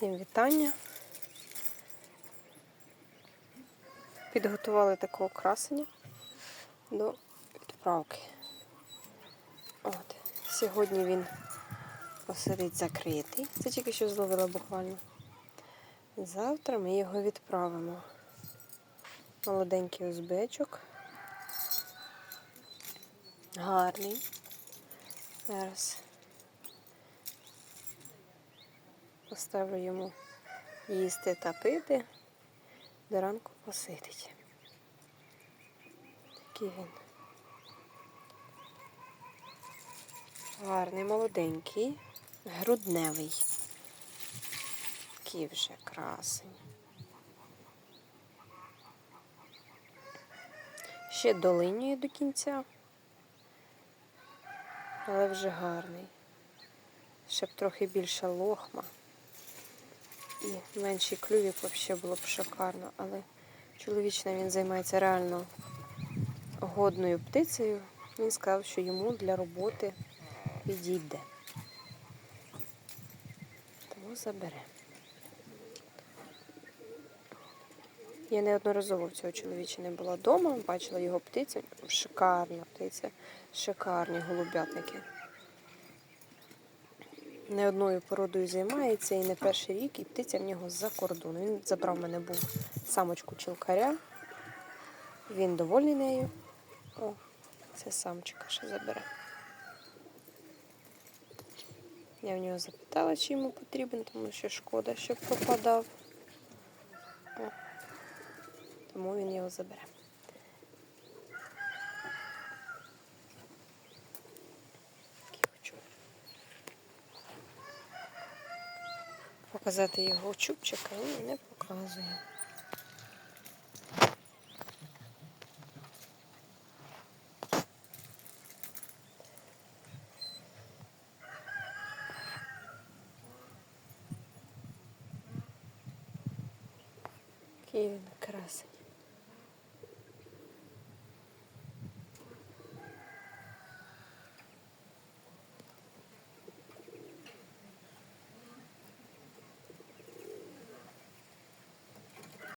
Всім вітання. Підготували такого красення до відправки. От. Сьогодні він посидить закритий. Це тільки що зловила буквально. Завтра ми його відправимо. Молоденький узбечок. Гарний. Зараз поставлю йому їсти та пити. До ранку посидить. Такий він. Гарний, молоденький, грудневий. Такий вже красень. Ще долинює до кінця, але вже гарний. Ще б трохи більше лохма. І менший клювік взагалі було б шикарно, але чоловічна він займається реально годною птицею. Він сказав, що йому для роботи підійде. Тому забере. Я неодноразово в цього чоловіча не була вдома, бачила його птицю. Шикарна птиця, шикарні голубятники. Не одною породою займається і не перший рік, і птиця в нього з-за кордону. Він забрав в мене був самочку чілкаря. Він довольний нею. О, це самчика ще забере. Я в нього запитала, чи йому потрібен, тому що шкода, щоб пропадав. О, тому він його забере. Показати його чубчика і не показує. Який він красень.